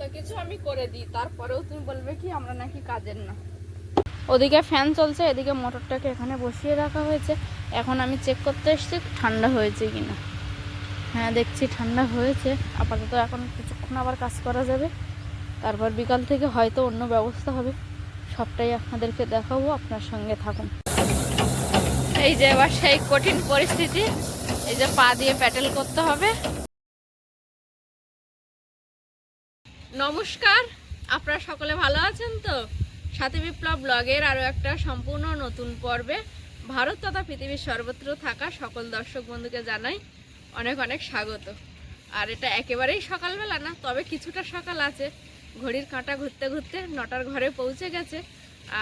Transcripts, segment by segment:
সমস্ত কিছু আমি করে দিই। তারপরেও তুমি বলবে কি, আমরা নাকি কাজের না। ওদিকে ফ্যান চলছে, এদিকে মোটরটাকে এখানে বসিয়ে রাখা হয়েছে। এখন আমি চেক করতে এসেছি, ঠান্ডা হয়েছে কিনা। হ্যাঁ দেখছি ঠান্ডা হয়েছে। আপাতত এখন কিছুক্ষণ আবার কাজ করা যাবে। তারপর বিকাল থেকে হয়তো অন্য ব্যবস্থা হবে। সবটাই আপনাদেরকে দেখাবো, আপনার সঙ্গে থাকুন। এই যে এবার সেই কঠিন পরিস্থিতি। এই যে পা দিয়ে প্যাটেল করতে হবে। নমস্কার, আপনারা সকলে ভালো আছেন তো? সাথী বিপ্লব ব্লগের আরও একটা সম্পূর্ণ নতুন পর্বে ভারত তথা পৃথিবীর সর্বত্র থাকা সকল দর্শক বন্ধুকে জানাই অনেক অনেক স্বাগত। আর এটা একেবারেই সকালবেলা না, তবে কিছুটা সকাল আছে। ঘড়ির কাঁটা ঘুরতে ঘুরতে নটার ঘরে পৌঁছে গেছে।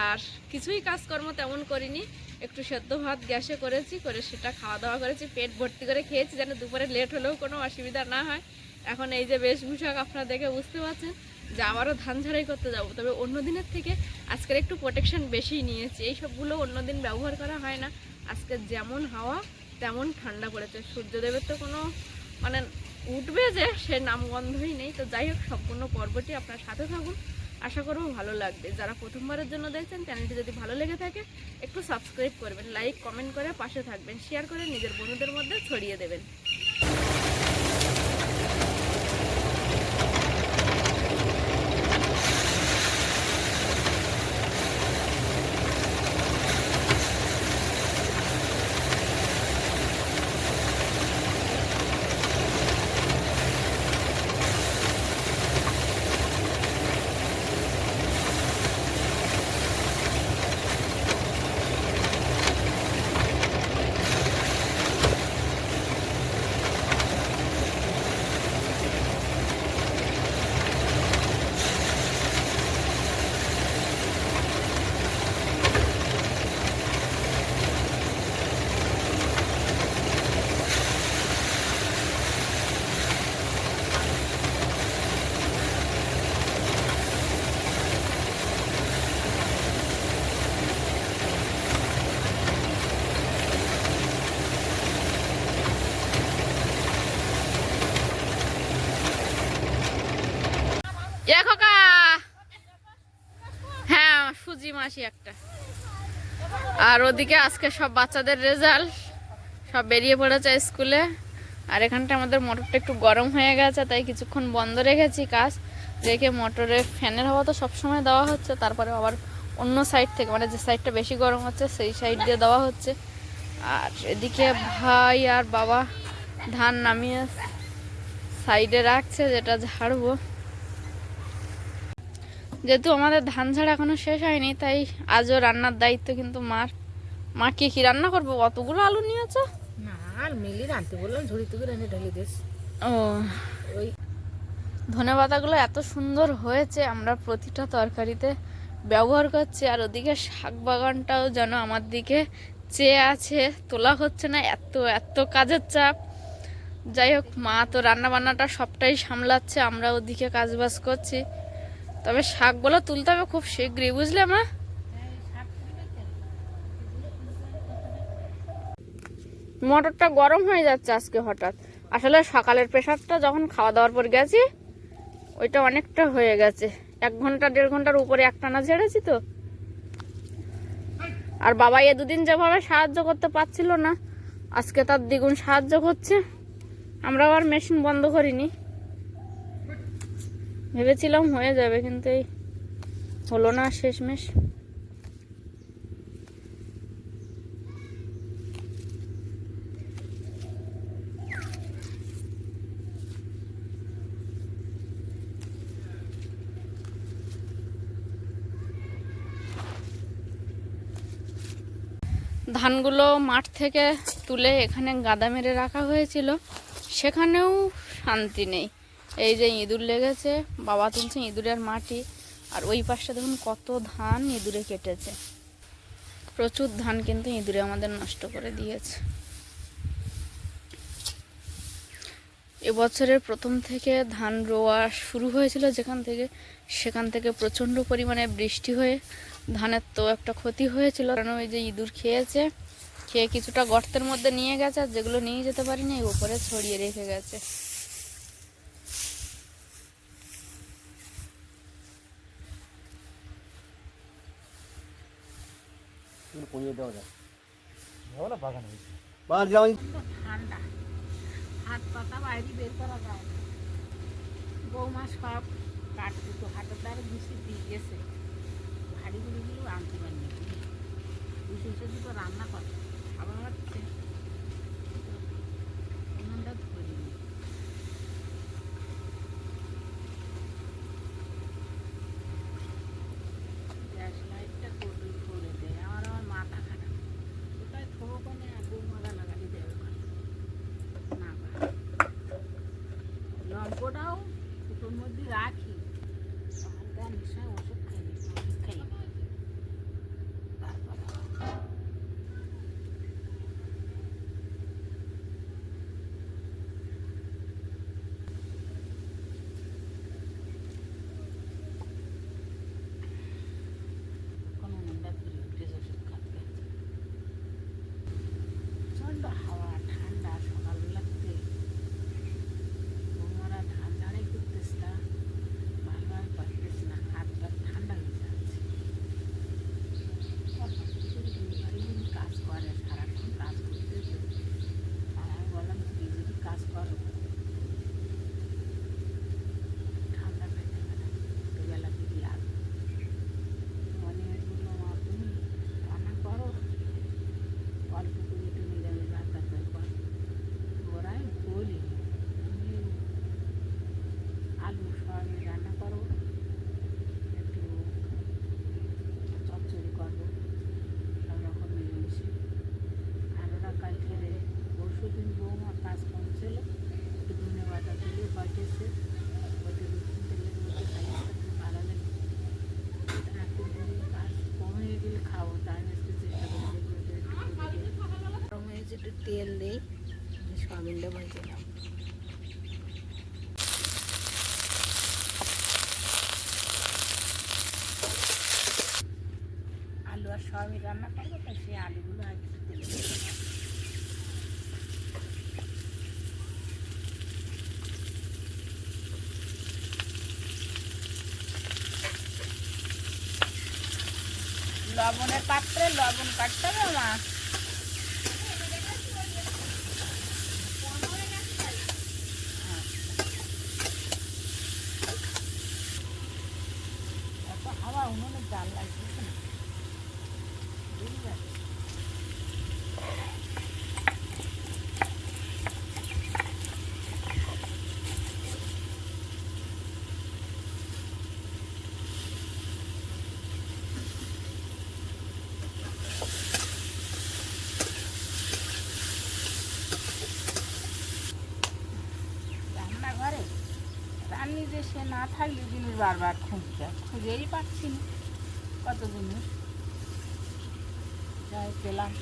আর কিছুই কাজকর্ম তেমন করিনি। একটু সেদ্ধ ভাত গ্যাসে করেছি, করে সেটা খাওয়া দাওয়া করেছি, পেট ভর্তি করে খেয়েছি, যেন দুপুরে লেট হলেও কোনো অসুবিধা না হয়। এখন এই যে বেশভূষক আপনারা দেখে বুঝতে পারছেন যে আবারও ধান ঝাড়াই করতে যাব। তবে অন্য দিনের থেকে আজকের একটু প্রোটেকশন বেশি নিয়েছি। এই সবগুলো অন্য দিন ব্যবহার করা হয় না। আজকে যেমন হাওয়া, তেমন ঠান্ডা পড়েছে। সূর্যদেবের তো কোনো মানে উঠবে যে, সে নামগন্ধই নেই। তো যাই হোক, সম্পূর্ণ পর্বটি আপনার সাথে থাকুন। আশা করব ভালো লাগবে। যারা প্রথমবারের জন্য দেখছেন চ্যানেলটি যদি ভালো লেগে থাকে, একটু সাবস্ক্রাইব করবেন। লাইক কমেন্ট করে পাশে থাকবেন। শেয়ার করে নিজের বন্ধুদের মধ্যে ছড়িয়ে দেবেন এ খোকা হ্যাঁ সুজি মাসি একটা আর ওদিকে আজকে সব বাচ্চাদের রেজাল্ট সব বেরিয়ে পড়েছে স্কুলে। আর এখানটা আমাদের মোটরটা একটু গরম হয়ে গেছে, তাই কিছুক্ষণ বন্ধ রেখেছি কাজ। রেখে মোটরে ফ্যানের হাওয়া তো সবসময় দেওয়া হচ্ছে তারপরে আবার অন্য সাইড থেকে মানে যে সাইডটা বেশি গরম হচ্ছে, সেই সাইড দিয়ে দেওয়া হচ্ছে। আর এদিকে ভাই আর বাবা ধান নামিয়ে সাইডে রাখছে, যেটা ঝাড়বো। যেহেতু আমাদের ধান ঝাড়া এখনও শেষ হয়নি তাই আজও রান্নার দায়িত্ব কিন্তু মার। মা কি কি রান্না করব? অতগুলো আলু নিয়েছে? না আর মিলি রাঁধতে বললাম ঝুড়ি তুকে রেঁধে ঢেলে দিস ও। ওই ধনে পাতাগুলো এত সুন্দর হয়েছে আমরা প্রতিটা তরকারিতে ব্যবহার করছি আর ওদিকে শাক বাগানটাও যেন আমার দিকে চেয়ে আছে তোলা হচ্ছে না এত এত কাজের চাপ। যাই হোক মা তো রান্না বান্নাটা সবটাই সামলাচ্ছে আমরা ওদিকে কাজবাজ করছি। তবে শাকগুলো তুলতে হবে খুব শীঘ্রই, বুঝলে মা? মটরটা গরম হয়ে যাচ্ছে আজকে হঠাৎ। আসলে সকালের প্রেশারটা যখন খাওয়া দাওয়ার পর গেছি, ওইটা অনেকটা হয়ে গেছে। এক ঘণ্টা, দেড় ঘণ্টার উপরে একটানা ঝেড়েছি তো। আর বাবা এ দুদিন যেভাবে সাহায্য করতে পারছিল না, আজকে তার দ্বিগুণ সাহায্য করছে। আমরাও আর মেশিন বন্ধ করিনি। ভেবেছিলাম হয়ে যাবে, কিন্তু এই হলো না শেষমেশ। ধানগুলো মাঠ থেকে তুলে এখানে গাদা মেরে রাখা হয়েছিল, সেখানেও শান্তি নেই। এই যে ইঁদুর লেগেছে, বাবা তুলছে ইঁদুরের মাটি, আর ওই পাশটা দেখুন কত ধান ইঁদুরে কেটেছে। প্রচুর ধান কিন্তু ইঁদুরে আমাদের নষ্ট করে দিয়েছে। এবছরের প্রথম থেকে ধান রোয়া শুরু হয়েছিল যেখান থেকে, সেখান থেকে প্রচণ্ড পরিমাণে বৃষ্টি হয়ে ধানের তো একটা ক্ষতি হয়েছিল। কারণ ওই যে ইঁদুর খেয়েছে, খেয়ে কিছুটা গর্তের মধ্যে নিয়ে গেছে, আর যেগুলো নিয়ে যেতে পারিনি, ওপরে ছড়িয়ে রেখে গেছে। পনিয়ে দেওয়া যায়। ভালো বাগান হয়েছে। বাগান যেমন ঠান্ডা। হাত পাতা বাইরে বের করা যায় না। বৌমা সব কাঠ দুটো হাতের দ্বারা ঘুষি দিয়ে গেছে। ভারী গুলিগুলো আনতে পারিনি। ঘুষে দুটো রান্না করে খাবার হচ্ছে উনুনটা ধরিনি গ্যাস লাইটটা করে করে দেয় আমার আমার মাথা খারাপ কোথায় থবো কোনে বৌমারা লাগালি দেবে ওখানে। না পারে। লঙ্কটাও ফুটোর মধ্যে রাখি হালকা নেশায় ওষুধ খাই নি, ওষুধ খাই নি। তারপরে কোনো মনটা ধরে উঠেছে ওষুধ খাতে প্রচণ্ড হাওয়া ঠান্ডা সকালবেলাতে বৌমারা ধান ঝাড়াই করতেছে না ভালোভাবে পারতেছে না হাত পা ঠান্ডা হয়ে যাচ্ছে অল্প কিছু বাড়ি দিন কাজ করে সারাক্ষণ কাজ করতেছে আর আমি বললাম তুমি যদি কাজ করো ঠান্ডা পেটে গেলে দুবেলা দিদি আসবে মনে বলল মা তুমি রান্না করো অল্প করে একটু নিরামিষ ভাত তরকারি করো ওরাই বলি তুমি আলু সয়াবিন রান্না করো একটু চচ্চড়ি করব সব রকম মিলেমিশে আর ওরা কালকে পরশু দিন বৌমা কাজ করছিল একটু ধনে বাটা দিলে বাটেছে ওইটা রসুন তেলের মধ্যে খাইয়েছে খুব ভালো লাগে রাতে দিলে কাজ কম হয়ে গেলে খাব তাই আজকে চেষ্টা কাজ ওটা একটু করে দিই। গরম হয়েছে একটু তেল দিই সয়াবিনটা ভেজে নাও আলু আর সয়াবিন রান্না করব তো সেই আলুগুলো আগে তেলে ভেজে নাও। লবণের পাত্রে লবণ কাটতে হবে মা এত হাওয়া উনুনে জাল লাগছে না বুঝলি যাচ্ছে। রান্নাঘরে রান্নি যে সে না থাকলে জিনিস বারবার খুঁজছে। খুঁজেই পাচ্ছি না। কত জিনিস। যাই, পেলাম।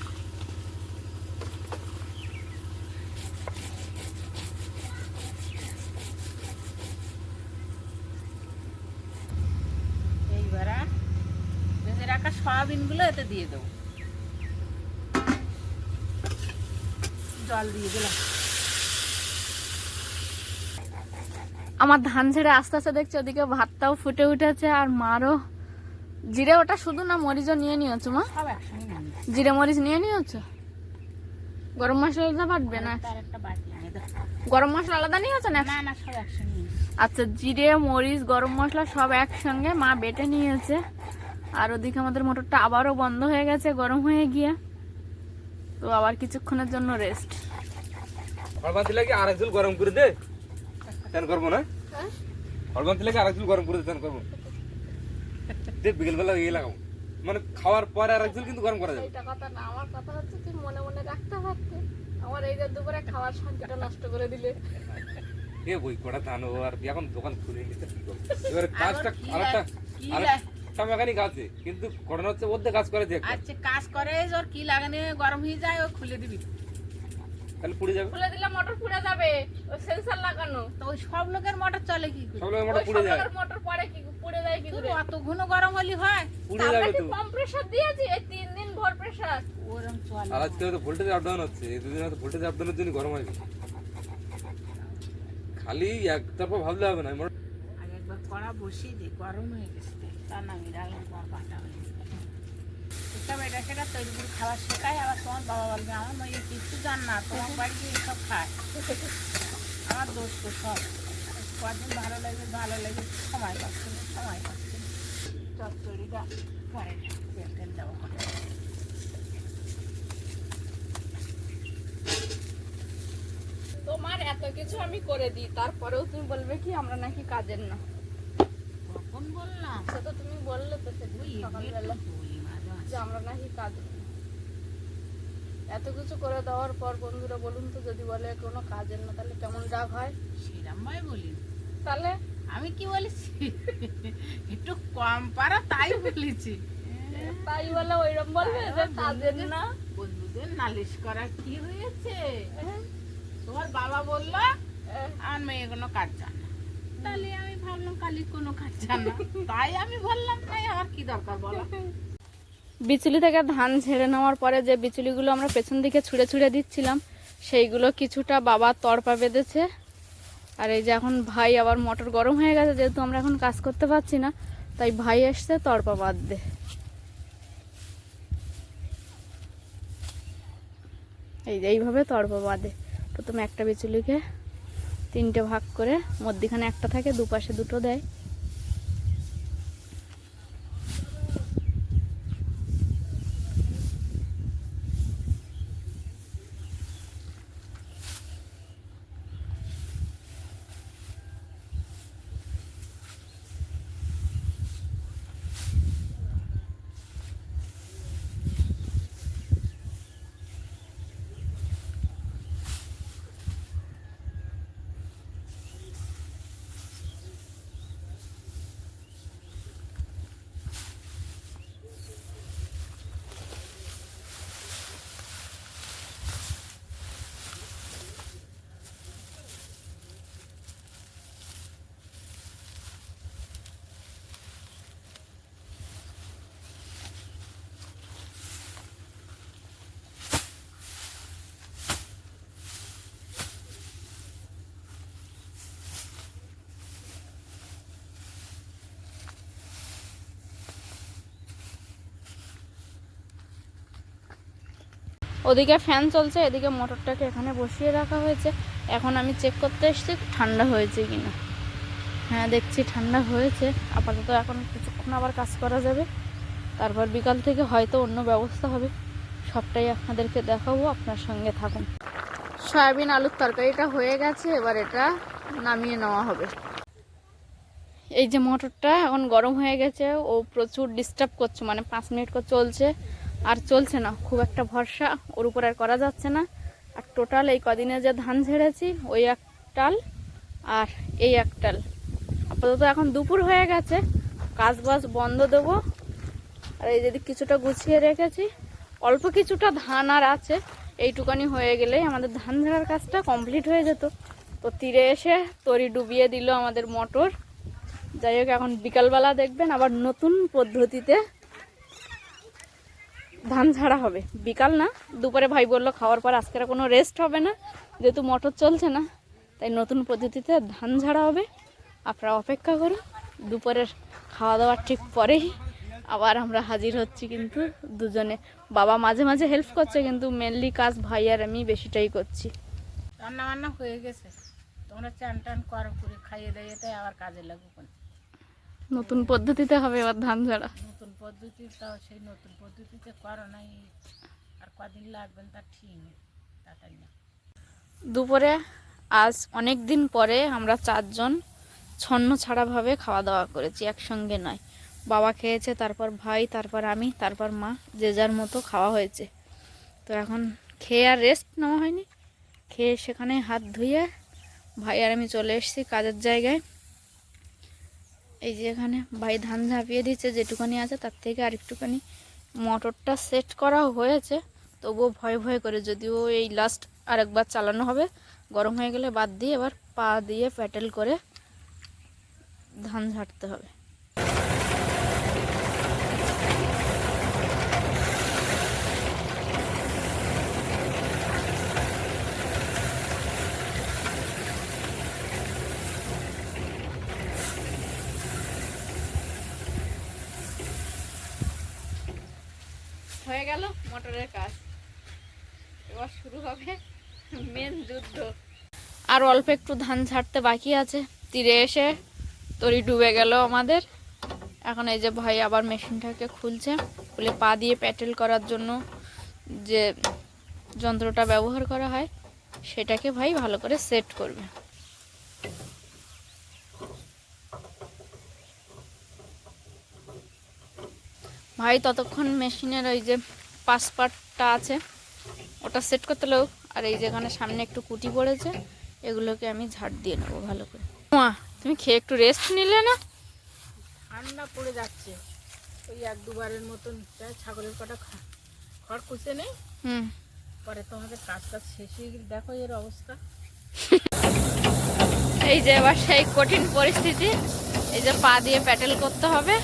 সয়াবিনগুলো এতে দিয়ে দেবো। জল দিয়ে দিলাম। আমার ধান ছেড়ে আস্তে আস্তে দেখছি ওদিকে ভাতটাও ফুটে উঠেছে আর মারও। জিরে ওটা শুধু না মরিচও নিয়ে নিয়েছো মা। জিরে মরিচ নিয়ে নিয়েছো? গরম মশলাটা বাটবে না। গরম মশলা আলাদা নিয়েছো না। আচ্ছা জিরে মরিচ গরম মশলা সব একসঙ্গে মা বেটে নিয়েছে। আর ওদিকে আমাদের মোটরটা আবারও বন্ধ হয়ে গেছে গরম হয়ে গিয়ে। তো আবার কিছুক্ষণের জন্য রেস্ট দিলে কি আর একজন গরম করে দে। করব না। হলবান দিলে কি আর একজন গরম করে দে তেন করব। দে বিকেলবেলা ইয়ে লাগাবো। মানে খাওয়ার পরে আর একজন কিন্তু গরম করা যাবে। এটা কথা না আমার কথা হচ্ছে তুই মনে মনে রাখতে পারতে আমার এই যে দুপুরে খাওয়ার শান্তিটা নষ্ট করে দিলে। এ বই কটা ও আর এখন দোকান খুলে নিতে কি করব? এবারে কাজটা আরেকটা কি আরেকটা মেকানিক আছে কিন্তু ঘটনা হচ্ছে ওদের কাজ করে দেখ আচ্ছা কাজ করে ওর কি লাগানে গরম হয়ে যায় ও খুলে দিবি। তাহলে পুড়ে যাবে? খুলে দিলে মোটর পুড়ে যাবে। ওই সেন্সর লাগানো। তো ওই সব লোকের মোটর চলে কি করে? সব লোক মোটা ওই পুড়ে যায়। মোটর পরে কি পুড়ে যায় কি করে? অত ঘন গরম হলি হয়। পুড়ে যাবে তো। কম প্রেসার দিয়েছি? এই তিন দিন ভর প্রেসার ওরম চলে। আর আজকে হয়তো ভোল্টেজ আপ ডাউন হচ্ছে। এই দুদিন হয়তো ভোল্টেজ আপ ডাউনের জন্য গরম হবে খালি একতরফা ভাবলে হবে না। একবার কড়া বসিয়ে দিই। গরম হয়ে গেছে। তা তোমার বাটা হয়ে গেছে। এটা সেটা তৈরি করে খাবার শেখায় আবার তোমার বাবা বলবে আমার মেয়ে কিছু জান না তোমার বাড়ি এসব খায়। আমার দোষ তো সব। কদিন ভালো লাগে ভালো লাগে সময় পাচ্ছে না সময় পাচ্ছে না। চচ্চড়িটা পরে তেল তোমার এত কিছু আমি করে দিই তারপরেও তুমি বলবে কি আমরা নাকি কাজের না। কখন বললাম? সে তো তুমি বললে তো সে সকালবেলা একটু বলি মাঝে মাঝে। যে আমরা নাকি কাজ এত কিছু করে দেওয়ার পর বন্ধুরা বলুন তো যদি বলে কোনো কাজের না তাহলে কেমন রাগ হয়? সেরম ভাই বলি তাহলে? আমি কি বলেছি? একটু কম পারা তাই বলেছি। তাই বলে ওইরকম বলবে যে কাজের না। বন্ধুদের নালিশ করা কি হয়েছে? হ্যাঁ, তোমার বাবা বলল হ্যাঁ। আমার মেয়ে কোনো কাজ জানে তাহলে আমি ভাবলাম কালি কোনো কাজ জানে তাই আমি বললাম তাই আমার কি দরকার বলো? বিচুলি থেকে ধান ঝেড়ে নেওয়ার পরে যে বিচুলিগুলো আমরা পেছন দিকে ছুঁড়ে ছুঁড়ে দিচ্ছিলাম, সেইগুলো কিছুটা বাবা তড়পা বেঁধেছে। আর এই যে এখন ভাই আবার মোটর গরম হয়ে গেছে, যেহেতু আমরা এখন কাজ করতে পারছি না, তাই ভাই এসছে তড়পা বাঁধতে। এই যে এইভাবে তড়পা বাঁধে। প্রথমে একটা বিচুলিকে তিনটে ভাগ করে, মধ্যিখানে একটা থাকে, দুপাশে দুটো দেয়। ওদিকে ফ্যান চলছে, এদিকে মোটরটাকে এখানে বসিয়ে রাখা হয়েছে। এখন আমি চেক করতে এসেছি, ঠান্ডা হয়েছে কিনা। হ্যাঁ দেখছি ঠান্ডা হয়েছে। আপাতত এখন কিছুক্ষণ আবার কাজ করা যাবে। তারপর বিকাল থেকে হয়তো অন্য ব্যবস্থা হবে। সবটাই আপনাদেরকে দেখাবো, আপনার সঙ্গে থাকুন। সয়াবিন আলুর তরকারিটা হয়ে গেছে, এবার এটা নামিয়ে নেওয়া হবে। এই যে মোটরটা এখন গরম হয়ে গেছে, ও প্রচুর ডিস্টার্ব করছে মানে পাঁচ মিনিট করে চলছে। আর চলছে না, খুব একটা ভরসা, ওর উপর আর করা যাচ্ছে না। আর টোটাল এই কদিনে যে ধান ঝেড়েছি, ওই একটাল আর এই একটাল। আপাতত এখন দুপুর হয়ে গেছে কাজ বাজ বন্ধ দেবো। আর এই যদি কিছুটা গুছিয়ে রেখেছি, অল্প কিছুটা ধান আর আছে, এইটুকানি হয়ে গেলেই আমাদের ধান ঝাড়ার কাজটা কমপ্লিট হয়ে যেত। তো তীরে এসে তরি ডুবিয়ে দিল আমাদের মোটর। যাই হোক, এখন বিকালবেলা দেখবেন আবার নতুন পদ্ধতিতে ধান ঝাড়া হবে। বিকাল না, দুপুরে ভাই বলল, খাওয়ার পর আজকের কোনো রেস্ট হবে না, যেহেতু মোটর চলছে না, তাই নতুন পদ্ধতিতে ধান ঝাড়া হবে। আপনারা অপেক্ষা করুন, দুপুরের খাওয়া দাওয়ার ঠিক পরেই আবার আমরা হাজির হচ্ছি কিন্তু দুজনে। বাবা মাঝে মাঝে হেল্প করছে, কিন্তু মেনলি কাজ ভাই আর আমি বেশিটাই করছি। রান্না বান্না হয়ে গেছে। তোমরা চান টান করো করে খাইয়ে দাইয়ে তাই আবার কাজে লাগবো। নতুন পদ্ধতিতে হবে এবার ধান ঝাড়া। নতুন পদ্ধতিটাও সেই নতুন পদ্ধতিতে করো নাই। আর কদিন লাগবেন তা ঠিক তাড়াতাড়ি না। দুপুরে আজ অনেক দিন পরে আমরা চারজন ছন্ন ছাড়াভাবে খাওয়া দাওয়া করেছি একসঙ্গে নয়। বাবা খেয়েছে তারপর ভাই তারপর আমি তারপর মা যে যার মতো খাওয়া হয়েছে। তো এখন খেয়ে আর রেস্ট নেওয়া হয়নি। খেয়ে সেখানে হাত ধুয়ে ভাই আর আমি চলে এসেছি কাজের জায়গায়। এই যে এখানে ভাই ধান ঝাঁপিয়ে দিচ্ছে, যেটুকানি আছে তার থেকে আরেকটুখানি মোটরটা সেট করা হয়েছে। তবুও ভয় ভয় করে, যদিও এই লাস্ট আরেকবার চালানো হবে। গরম হয়ে গেলে বাদ দিয়ে এবার পা দিয়ে প্যাটেল করে ধান ঝাঁটতে হবে হয়ে গেল কাজ। এবার শুরু হবে মেন যুদ্ধ। আর অল্প একটু ধান ছাড়তে বাকি আছে। তীরে এসে তরি ডুবে গেল আমাদের। এখন এই যে ভাই আবার মেশিনটাকে খুলছে। খুলে পা দিয়ে প্যাটেল করার জন্য যে যন্ত্রটা ব্যবহার করা হয়, সেটাকে ভাই ভালো করে সেট করবে। ভাই ততক্ষণ মেশিনের ওই যে পাঁচ পার্টটা আছে ওটা সেট করতে লোক আর এই যেখানে সামনে একটু কুটি পড়েছে এগুলোকে আমি ঝাড় দিয়ে নেব ভালো করে। মা তুমি খেয়ে একটু রেস্ট নিলে না? ঠান্ডা পড়ে যাচ্ছে। ওই এক দুবারের মতন যা ছাগলের কটা খড় কুচে নেই? হুম। পরে তোমাদের কাজ কাজ শেষ হয়ে গেলে দেখো এর অবস্থা। এই যে এবার সেই কঠিন পরিস্থিতি এই যে পা দিয়ে প্যাটেল করতে হবে।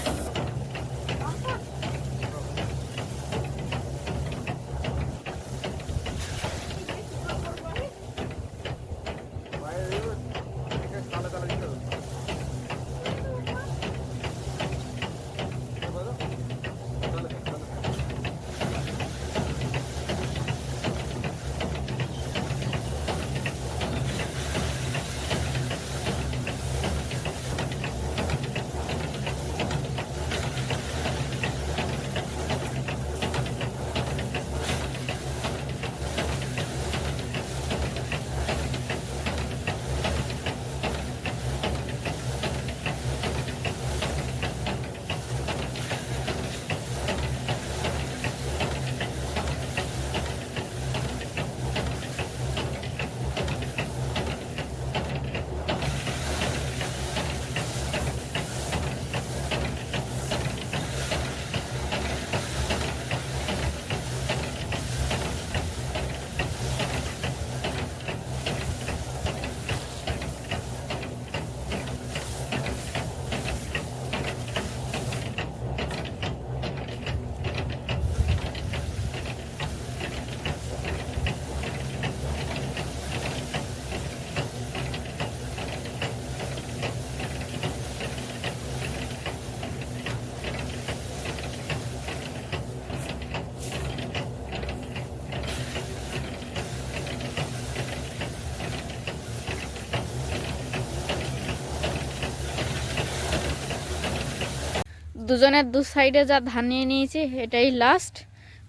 দুজনের দু সাইডে যা ধান নিয়ে নিয়েছি, এটাই লাস্ট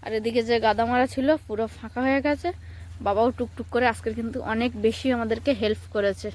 আর এদিকে যে গাদা মারা ছিল, পুরো ফাঁকা হয়ে গেছে। বাবাও টুকটুক করে আজকের কিন্তু অনেক বেশি আমাদেরকে হেল্প করেছে।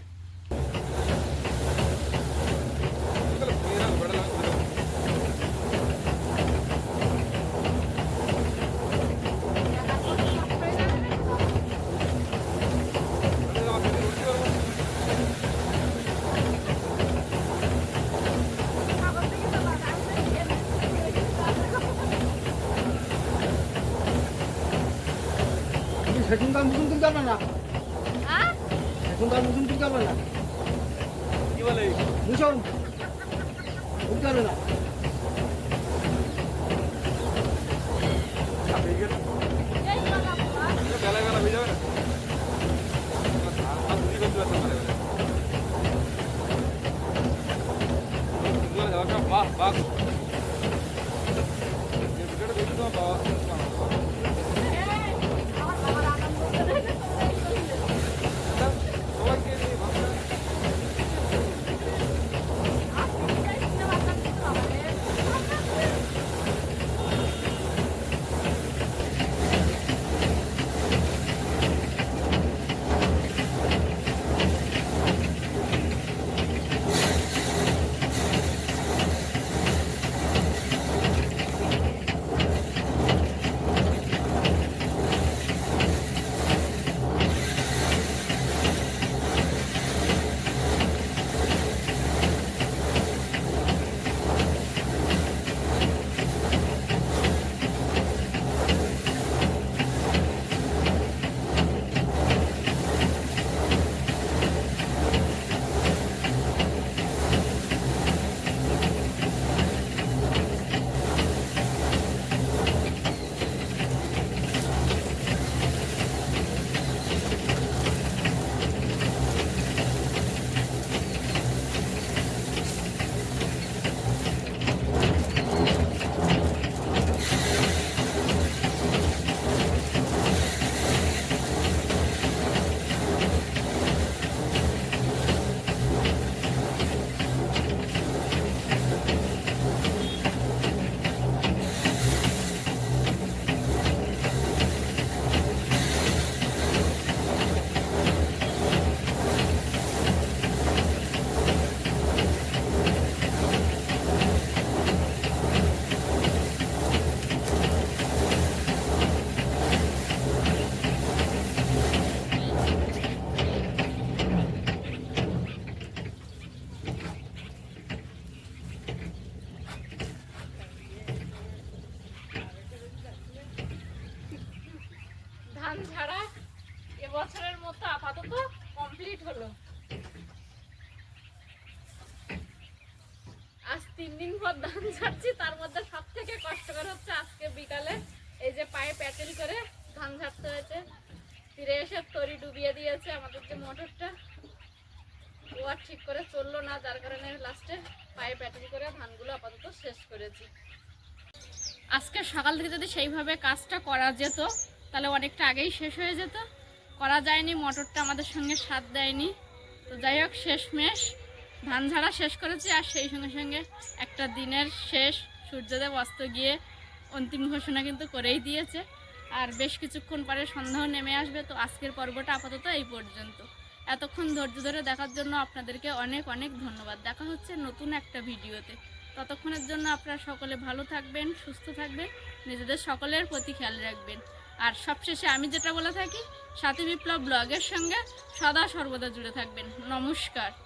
করেছি। আজকে সকাল থেকে যদি সেইভাবে কাজটা করা যেত, তাহলে অনেকটা আগেই শেষ হয়ে যেত। করা যায়নি, মোটরটা আমাদের সঙ্গে সাথ দেয়নি। তো যাই হোক, শেষমেশ ধান ঝাড়া শেষ করেছি, আর সেই সঙ্গে সঙ্গে একটা দিনের শেষ। সূর্যদেব অস্ত গিয়ে অন্তিম ঘোষণা কিন্তু করেই দিয়েছে। আর বেশ কিছুক্ষণ পরে সন্দেহ নেমে আসবে, তো আজকের পর্বটা আপাতত এই পর্যন্ত। এতক্ষণ ধৈর্য ধরে দেখার জন্য আপনাদেরকে অনেক অনেক ধন্যবাদ। দেখা হচ্ছে নতুন একটা ভিডিওতে। ততক্ষণের জন্য আপনারা সকলে ভালো থাকবেন, সুস্থ থাকবেন, নিজেদের সকলের প্রতি খেয়াল রাখবেন। আর সবশেষে আমি যেটা বলে থাকি, সাথী বিপ্লব ব্লগের সঙ্গে সদা সর্বদা জুড়ে থাকবেন। নমস্কার।